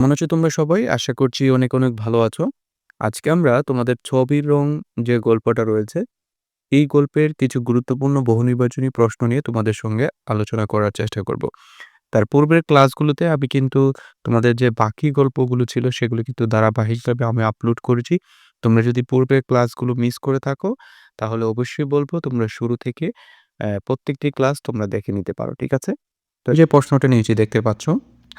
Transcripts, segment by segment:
মনে হচ্ছে তোমরা সবাই? আশা করছি অনেক অনেক ভালো আছো। আজকে আমরা তোমাদের ছবির রং যে গল্পটা রয়েছে, এই গল্পের কিছু গুরুত্বপূর্ণ বহুনির্বাচনী প্রশ্ন নিয়ে তোমাদের সঙ্গে আলোচনা করার চেষ্টা করব। তার পূর্বের ক্লাসগুলোতে আমি কিন্তু তোমাদের যে বাকি গল্পগুলো ছিল সেগুলো কিন্তু ধারাবাহিকভাবে আমি আপলোড করেছি। তোমরা যদি পূর্বের ক্লাসগুলো মিস করে থাকো, তাহলে অবশ্যই বলব তোমরা শুরু থেকে প্রত্যেকটি ক্লাস তোমরা দেখে নিতে পারো, ঠিক আছে? তো যে প্রশ্নটা নিয়েছি দেখতে পাচ্ছ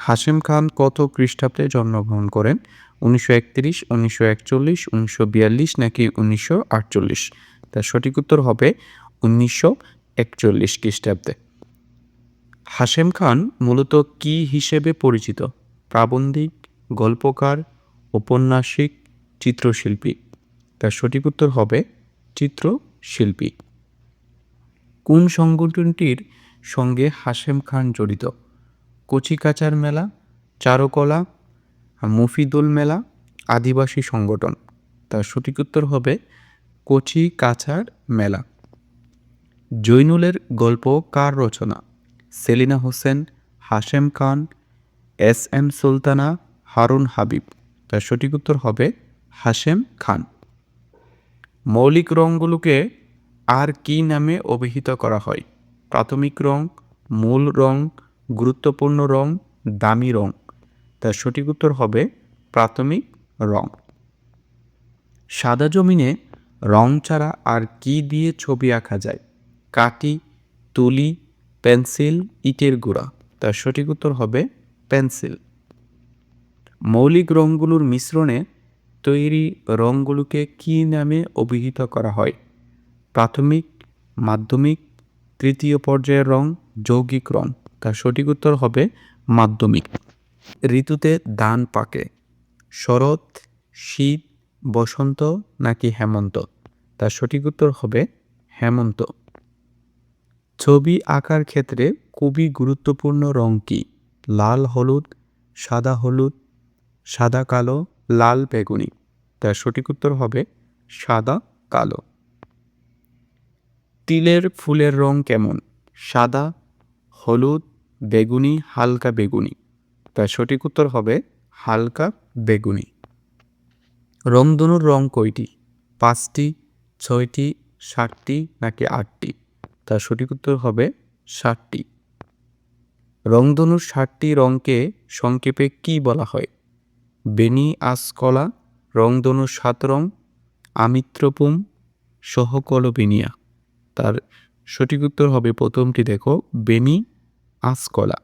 হাশিম খান কত খ্রিস্টাব্দে জন্মগ্রহণ করেন? উনিশশো একত্রিশ, উনিশশো একচল্লিশ, উনিশশো বিয়াল্লিশ নাকি উনিশশো আটচল্লিশ? তার সঠিক উত্তর হবে উনিশশো একচল্লিশ খ্রিস্টাব্দে। হাশেম খান মূলত কি হিসেবে পরিচিত? প্রাবন্ধিক, গল্পকার, ঔপন্যাসিক, চিত্রশিল্পী। তার সঠিক উত্তর হবে চিত্রশিল্পী। কোন সংগঠনটির সঙ্গে হাশেম খান জড়িত? কচিকাচার মেলা, চারুকলা মফিদুল মেলা আদিবাসী সংগঠন। তার সঠিক উত্তর হবে কচি কাছার মেলা। জৈনুলের গল্প কার রচনা? Selina Hossain, Hashem Khan, S M Sultana, Harun Habib. তার সঠিক উত্তর হবে হাশেম খান। মৌলিক রঙগুলোকে আর কি নামে অভিহিত করা হয়? প্রাথমিক রং, মূল রং গুরুত্বপূর্ণ রং দামি রং। তার সঠিক উত্তর হবে প্রাথমিক রং। সাদা জমিনে রং ছাড়া আর কি দিয়ে ছবি আঁকা যায়? কাটি তুলি, পেন্সিল, ইটের গুঁড়া। তার সঠিক উত্তর হবে পেন্সিল। মৌলিক রঙগুলোর মিশ্রণে তৈরি রঙগুলোকে কী নামে অভিহিত করা হয়? প্রাথমিক, মাধ্যমিক, তৃতীয় পর্যায়ের রং, যৌগিক রং। তার সঠিক উত্তর হবে মাধ্যমিক। ঋতুতে ধান পাকে, শরৎ, শীত, বসন্ত নাকি হেমন্ত? তার সঠিক উত্তর হবে হেমন্ত। ছবি আঁকার ক্ষেত্রে খুবই গুরুত্বপূর্ণ রং কি? লাল, হলুদ, সাদা হলুদ, সাদা, কালো, লাল, বেগুনি। তার সঠিক উত্তর হবে সাদা, কালো। তিলের ফুলের রং কেমন? সাদা, হলুদ বেগুনি, হালকা বেগুনি। তার সঠিক উত্তর হবে হালকা বেগুনি। রংধনুর রং কয়টি? পাঁচটি, ছয়টি ষাটটি নাকি আটটি? তার সঠিক উত্তর হবে ষাটটি রংধনুর ষাটটি রঙকে সংক্ষেপে কি বলা হয়? বেনি আসকলা রংধনুর সাত রং, আমিত্রপুম, সহকলবিনিয়া। তার সঠিক উত্তর হবে, প্রথমটি দেখো, বেনি আসকলা।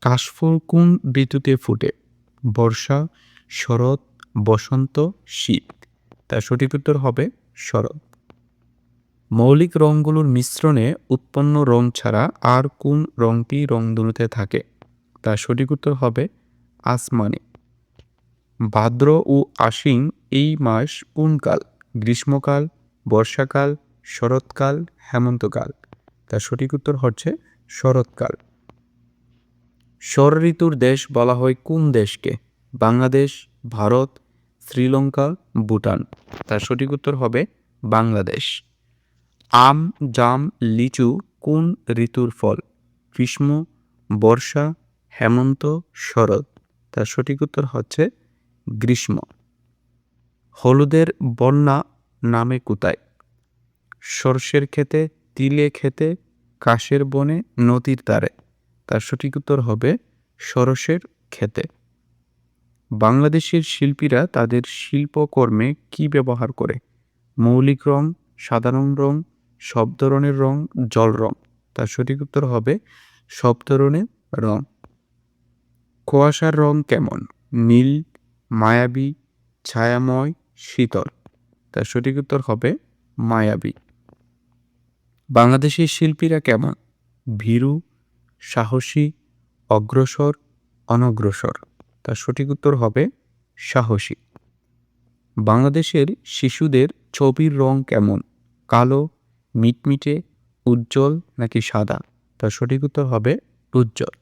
কাশফুল কোন ঋতুতে ফুটে? বর্ষা, শরৎ, বসন্ত, শীত। তার সঠিক উত্তর হবে শরৎ। মৌলিক রঙগুলোর মিশ্রণে উৎপন্ন রং ছাড়া আর কোন রঙটি রংধনুতে থাকে? তার সঠিক উত্তর হবে আসমানি। ভাদ্র ও আশ্বিন এই মাস কোন কাল গ্রীষ্মকাল, বর্ষাকাল, শরৎকাল, হেমন্তকাল। তার সঠিক উত্তর হচ্ছে শরৎকাল। শর ঋতুর দেশ বলা হয় কোন দেশকে? বাংলাদেশ, ভারত, শ্রীলঙ্কা, ভুটান। তার সঠিক উত্তর হবে বাংলাদেশ। আম, জাম, লিচু কোন ঋতুর ফল? গ্রীষ্ম, বর্ষা, হেমন্ত, শরৎ। তার সঠিক উত্তর হচ্ছে গ্রীষ্ম। হলুদের বন্যা নামে কোথায়? সর্ষের ক্ষেতে তিলে খেতে কাশের বনে নদীর তারে তার সঠিক উত্তর হবে সরসের ক্ষেতে। বাংলাদেশের শিল্পীরা তাদের শিল্পকর্মে কি ব্যবহার করে? মৌলিক রং, সাধারণ রং, সব ধরনের রং, জল রং। তার সঠিক উত্তর হবে সব ধরনের রং। কুয়াশার রং কেমন? নীল, মায়াবী, ছায়াময়, শীতল। তার সঠিক উত্তর হবে মায়াবী। বাংলাদেশের শিল্পীরা কেমন? ভীরু, সাহসী, অগ্রসর, অনগ্রসর। তার সঠিক উত্তর হবে সাহসী। বাংলাদেশের শিশুদের ছবির রং কেমন? কালো, মিটমিটে, উজ্জ্বল নাকি সাদা? তার সঠিক উত্তর হবে উজ্জ্বল।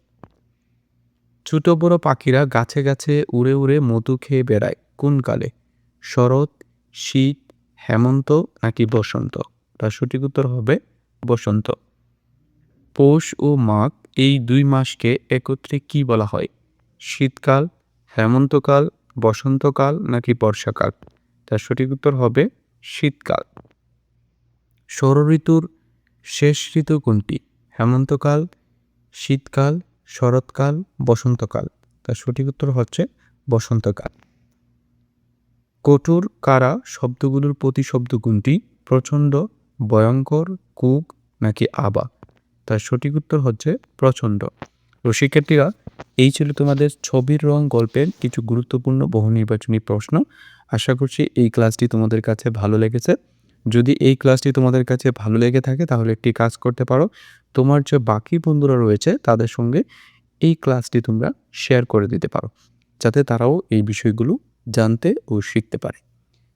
ছোট বড় পাখিরা গাছে গাছে উড়ে উড়ে মধু খেয়ে বেড়ায়। কোন কালে? শরৎ, শীত, হেমন্ত নাকি বসন্ত? তার সঠিক উত্তর হবে বসন্ত। পৌষ ও মাঘ এই দুই মাসকে একত্রে কি বলা হয়? শীতকাল, হেমন্তকাল, বসন্তকাল নাকি বর্ষাকাল? তার সঠিক উত্তর হবে শীতকাল। ষড় ঋতুর শেষ ঋতু কোনটি? হেমন্তকাল, শীতকাল, শরৎকাল, বসন্তকাল। তার সঠিক উত্তর হচ্ছে বসন্তকাল। কঠোর কারা শব্দগুলোর প্রতিশব্দ কোনটি? প্রচণ্ড ভয়ঙ্কর কুক নাকি আবা? তার সঠিক উত্তর হচ্ছে প্রচণ্ড। তো শিক্ষার্থীরা এই ছিল তোমাদের ছবির রং গল্পের কিছু গুরুত্বপূর্ণ বহু নির্বাচনী প্রশ্ন। আশা করছি এই ক্লাসটি তোমাদের কাছে ভালো লেগেছে। যদি এই ক্লাসটি তোমাদের কাছে ভালো লেগে থাকে তাহলে একটি কাজ করতে পারো। তোমার যে বাকি বন্ধুরা রয়েছে তাদের সঙ্গে এই ক্লাসটি তোমরা শেয়ার করে দিতে পারো, যাতে তারাও এই বিষয়গুলো জানতে ও শিখতে পারে।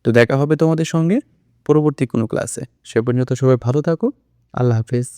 তো দেখা হবে তোমাদের সঙ্গে। পরবর্তী কোনো ক্লাসে সে পর্যন্ত সবাই ভালো থাকো আল্লাহ হাফেজ।